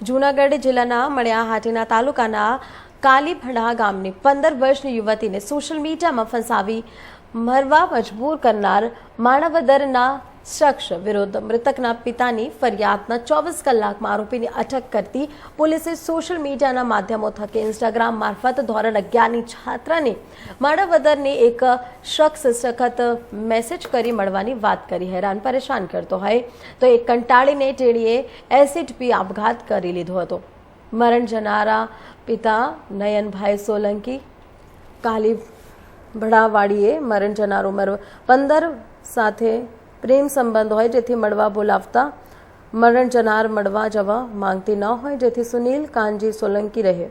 જૂનાગઢ જિલ્લાના મણિયાહાટીના તાલુકાના કાલીભડા ગામની પંદર વર્ષની યુવતીને સોશિયલ મીડિયામાં ફસાવી મરવા મજબૂર કરનાર માણાવદરના શખ્સ વિરુદ્ધ મૃતકના પિતાની ફરિયાદના ચોવીસ કલાકમાં આરોપીની અટક કરતી પોલીસે સોશિયલ મીડિયાના માધ્યમો થકી ઇન્સ્ટાગ્રામ મારફત ધોરણ અગિયારની છાત્રાને માણાવદરની એક શખ્સ સખત મેસેજ કરી મળવાની વાત કરી. હેરાન પરેશાન કરતો હોય તો એ કંટાળીને તેણીએ એસિડ પી આપઘાત કરી લીધો હતો. મરણ જનારા પિતા નયનભાઈ સોલંકી, કાલી ભડાવાડીએ મરણ જનાર ઉંમર પંદર સાથે પ્રેમ સંબંધ હોય જેથી મળવા બોલાવતા, મરણ જનાર મળવા જવા માંગતી ન હોય જેથી સુનિલ કાનજી સોલંકી રહે.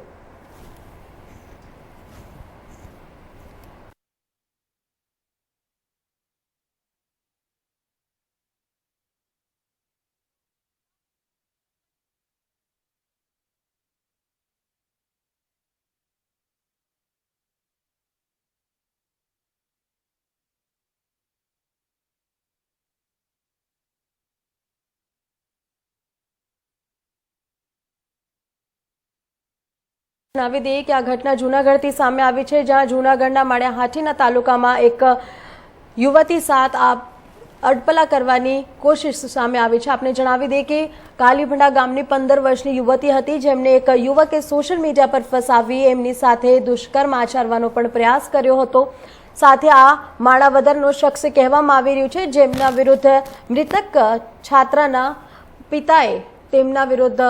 જણાવી દઈએ કે આ ઘટના જૂનાગઢથી સામે આવી છે, જ્યાં જૂનાગઢના માળિયા હાટીના તાલુકામાં એક યુવતી સાથ આ અડપલા કરવાની કોશિશ સામે આવી છે. આપને જણાવી દઈએ કે કાલીભંડા ગામની પંદર વર્ષની યુવતી હતી જેમને એક યુવકે સોશિયલ મીડિયા પર ફસાવી, એમની સાથે દુષ્કર્મ આચરવાનો પણ પ્રયાસ કર્યો હતો. સાથે આ માણાવદરનો શખ્સ કહેવામાં આવી રહ્યું છે, જેમના વિરુદ્ધ મૃતક છાત્રાના પિતાએ તેમના વિરુદ્ધ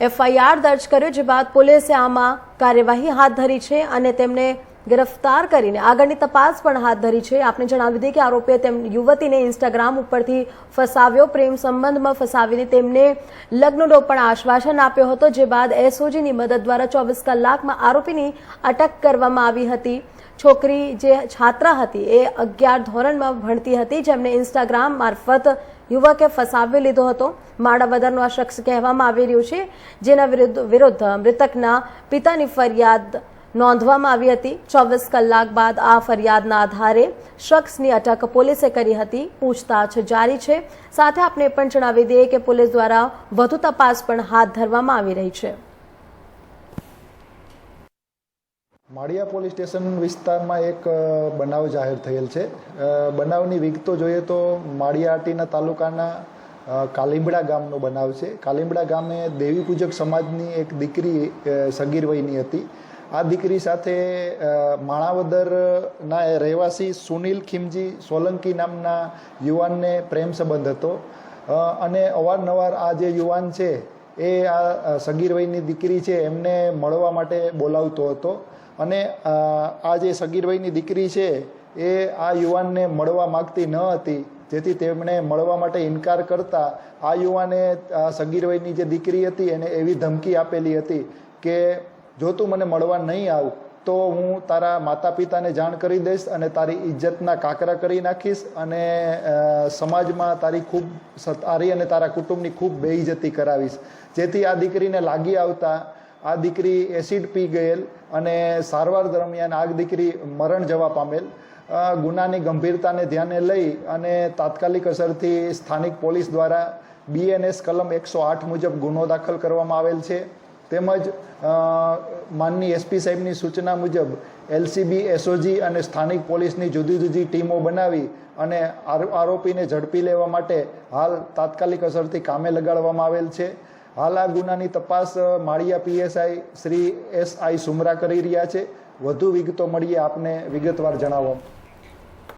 એફઆઈઆર દર્જ કર્યો, જે બાદ પોલીસે આમાં કાર્યવાહી હાથ ધરી છે અને તેમને ગિરફ્તાર કરીને આગળની તપાસ પણ હાથ ધરી છે. આપને જણાવી દઈએ કે આરોપીએ તેમ યુવતીને ઇન્સ્ટાગ્રામ ઉપરથી ફસાવ્યો. પ્રેમ સંબંધમાં ફસાવીને તેમને લગ્નનો પણ આશ્વાસન આપ્યો હતો, જે બાદ એસઓજીની મદદ દ્વારા ચોવીસ કલાકમાં આરોપીની અટક કરવામાં આવી હતી. છોકરી જે છાત્રા હતી એ અગિયાર ધોરણમાં ભણતી હતી જેમને ઇન્સ્ટાગ્રામ મારફત યુવકે ફસાવી લીધો હતો. માણાવદરનો આ શખ્સ કહેવામાં આવી રહ્યું છે, જેના વિરુદ્ધ વિરુદ્ધ મૃતકના પિતાની ફરિયાદ નોંધવામાં આવી હતી. ચોવીસ કલાક બાદ આ ફરિયાદના આધારે શખ્સની અટક પોલીસે કરી હતી, પૂછતાછ જારી છે. સાથે આપણે પણ જણાવી દઈએ કે પોલીસ દ્વારા વધુ તપાસ પણ હાથ ધરવામાં આવી રહી છે. માળિયા પોલીસ સ્ટેશન વિસ્તારમાં એક બનાવ જાહેર થયેલ છે. બનાવની વિગતો જોઈએ તો માળિયાટીના તાલુકાના કાલિંબડા ગામનો બનાવ છે. કાલિંબડા ગામે દેવી પૂજક સમાજની એક દીકરી સગીર વયની હતી. આ દીકરી સાથે માણાવદરના રહેવાસી સુનિલ ખીમજી સોલંકી નામના યુવાનને પ્રેમ સંબંધ હતો. અને અવારનવાર આ જે યુવાન છે, એ આ સગીર વયની દીકરી છે, એમને મળવા માટે બોલાવતો હતો. અને આ જે સગીર વયની દીકરી છે, એ આ યુવાનને મળવા માગતી ન હતી. જેથી તેમણે મળવા માટે ઇનકાર કરતા આ યુવાને આ સગીર વયની જે દીકરી હતી, એને એવી ધમકી આપેલી હતી કે, જો તું મને મળવા નહીં આવ, તો હું તારા માતા પિતાને જાણ કરી દઈશ અને તારી ઇજ્જતના કાકરા કરી નાખીશ અને સમાજમાં તારી ખૂબ, તારી અને તારા કુટુંબની ખૂબ બેઇજ્જતી કરાવીશ. જેથી આ દીકરીને લાગી આવતા આ દીકરી એસિડ પી ગયેલ અને સારવાર દરમિયાન આ દીકરી મરણ જવા પામેલ. ગુનાની ગંભીરતાને ધ્યાને લઈ અને તાત્કાલિક અસરથી સ્થાનિક પોલીસ દ્વારા બીએનએસ કલમ એકસો આઠ મુજબ ગુનો દાખલ કરવામાં આવેલ છે. તેમજ માનની એસપી સાહેબની સૂચના મુજબ એલસીબી, એસઓજી અને સ્થાનિક પોલીસની જુદી જુદી ટીમો બનાવી અને આરો- આરોપીને ઝડપી લેવા માટે હાલ તાત્કાલિક અસરથી કામે લગાડવામાં આવેલ છે. હાલ આ ગુનાની તપાસ Maliya PSI Shri S I Sumra કરી રહ્યા છે. વધુ વિગતો મળીએ આપને વિગતવાર જણાવવા.